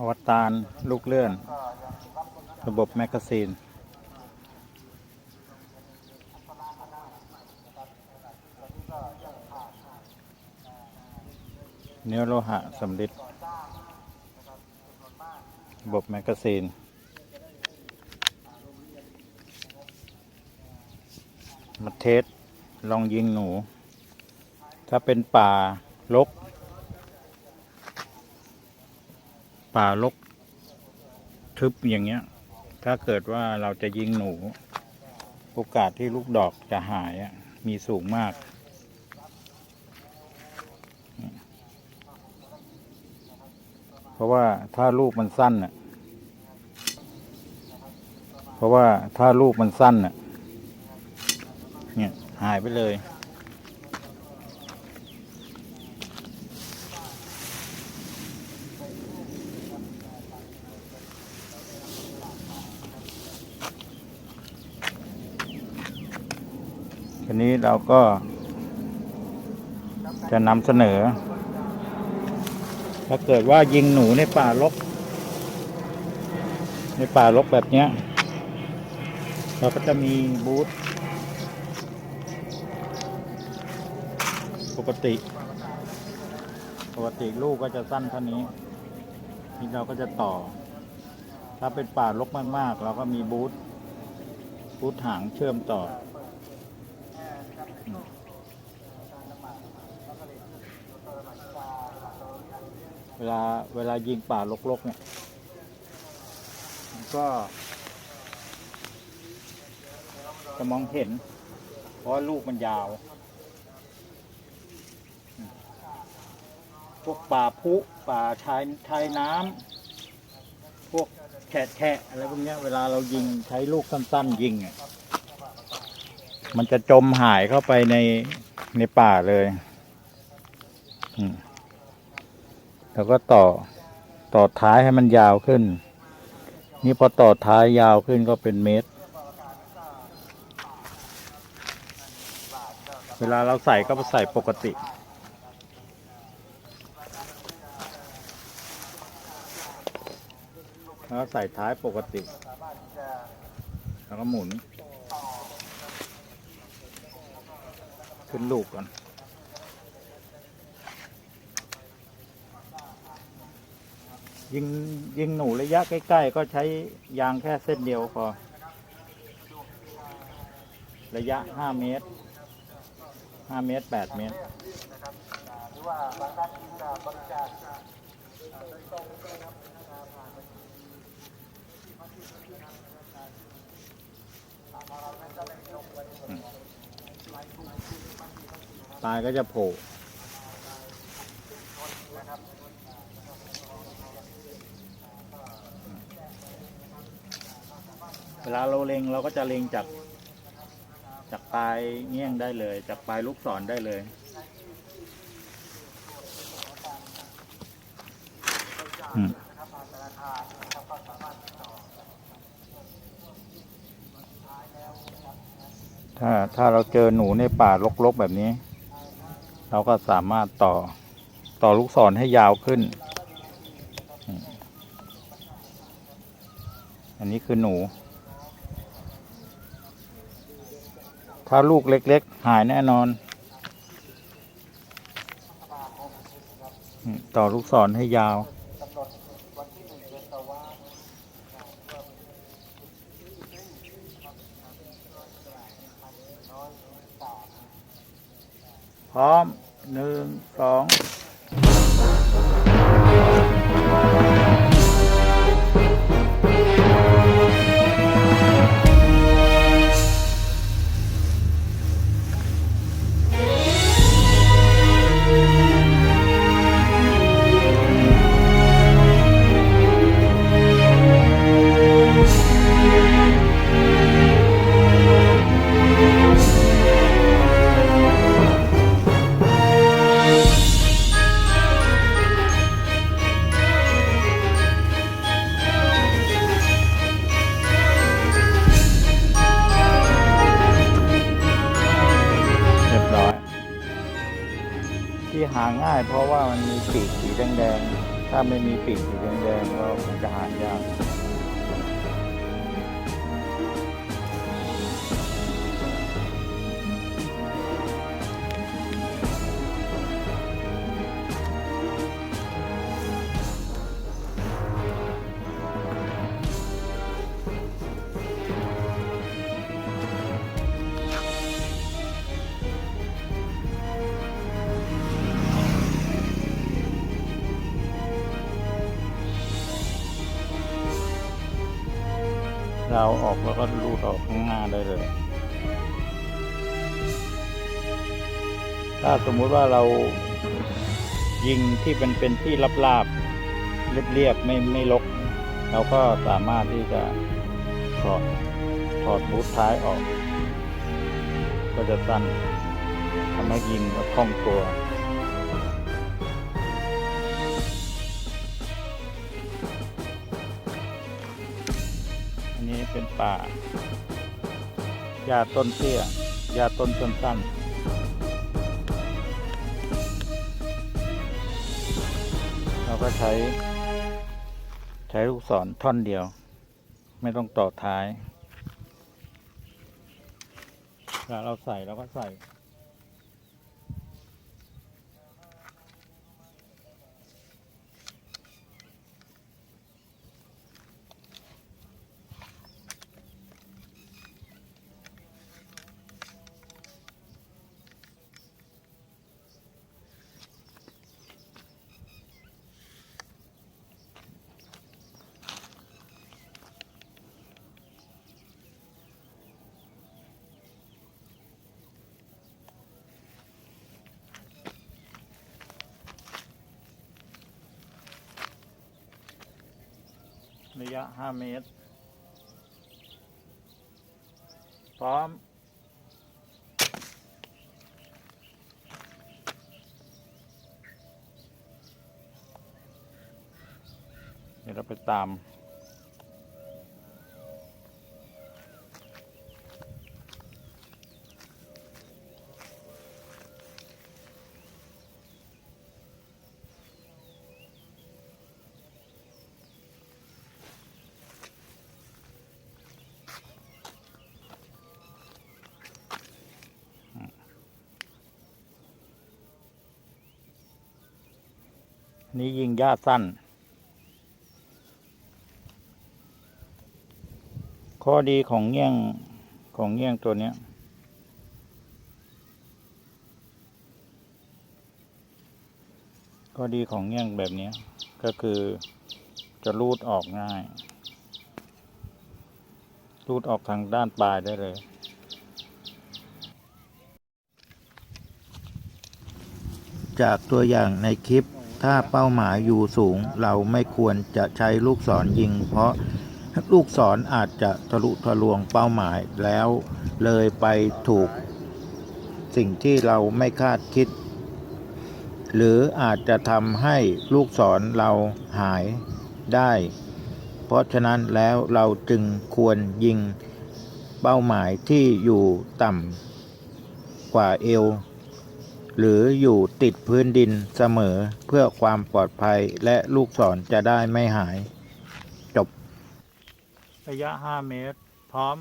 อวตาร ลูกเลื่อน ระบบแมกกาซีน เนื้อโลหะสำริดระบบแมกกาซีนมาเทสลองยิงหนู ถ้าเป็นป่าลก ป่าลกทึบอย่างเงี้ย ถ้าเกิดว่าเราจะยิงหนู โอกาสที่ลูกดอกจะหายอะมีสูงมาก เพราะว่าถ้าลูกมันสั้นน่ะเพราะว่าถ้าลูกมันสั้นน่ะเนี่ยหายไปเลย นี้เราก็จะนำเสนอ ถ้าเกิดว่ายิงหนูในป่ารก ในป่ารกแบบเนี้ย เราก็จะมีบูธปกติ ปกติลูกก็จะสั้นเท่านี้ นี่เราก็จะต่อ ถ้าเป็นป่ารกมากๆ เราก็มีบูธบูธหางเชื่อมต่อ เวลาเวลายิงป่ารกๆเนี่ยก็ จะมองเห็น เพราะลูกมันยาว พวกป่าพุป่าชายชายน้ำพวกแฉะแฉะอะไรพวกนี้เวลาเรายิงใช้ลูกสั้น ๆ ยิง มันจะจมหายเข้าไปในในป่าเลย อืม แล้วก็ต่อต่อท้ายให้มันยาวขึ้น นี่พอต่อท้ายยาวขึ้นก็เป็นเมตร เวลาเราใส่ก็ใส่ปกติแล้วใส่ท้ายปกติ แล้วก็หมุน ขึ้นลูกก่อน ยิงยิงหนูระยะใกล้ ๆ ก็ใช้ยางแค่เส้นเดียวพอ ระยะห้าเมตรห้าเมตรแปดเมตรตายก็จะโผล่ เวลาเราเล็งเราก็จะเล็งจากจากปลายเงี้ยงได้เลย จากปลายลูกศรได้เลยถ้าถ้าเราเจอหนูในป่ารกๆแบบนี้ เราก็สามารถต่อต่อลูกศรให้ยาวขึ้น อันนี้คือหนู ถ้าลูกเล็ก ๆ หายแน่นอน ต่อลูกศรให้ยาว พร้อมหนึ่งสอง แดงถ้าไม่มีปีกสีแดงๆก็คงจะหายาก เราออกแล้วก็รูดออกข้างหน้าได้เลย ถ้าสมมุติว่าเรายิงที่เป็นเป็นที่ราบๆเรียบๆไม่ไม่ลก เราก็สามารถที่จะถอดถอดบูทท้ายออก ก็จะสั้นทำให้ยิงก็คล่องตัว ป่าหญ้าต้นเตี้ยหญ้าต้นสั้นๆเราก็ใช้ใช้ลูกศรท่อนเดียว ไม่ต้องต่อท้ายเวลาเราใส่เราก็ใส่ ระยะ 5 เมตร พร้อม เดี๋ยวเราไปตาม นี่ยิงหญ้าสั้น ข้อดีของเงี้ยงของเงี้ยงตัวเนี้ย ข้อดีของเงี้ยงแบบเนี้ยก็คือจะรูดออกง่าย รูดออกทางด้านปลายได้เลยจากตัวอย่างในคลิป ถ้าเป้าหมายอยู่สูง เราไม่ควรจะใช้ลูกศรยิง เพราะลูกศรอาจจะทะลุทะลวงเป้าหมายแล้วเลยไปถูก สิ่งที่เราไม่คาดคิด หรืออาจจะทำให้ลูกศรเราหายได้ เพราะฉะนั้นแล้วเราจึงควรยิงเป้าหมายที่อยู่ต่ำกว่าเอว หรืออยู่ติดพื้นดินเสมอเพื่อความปลอดภัยและลูกศรจะได้ไม่หาย จบ ระยะ 5 เมตร พร้อม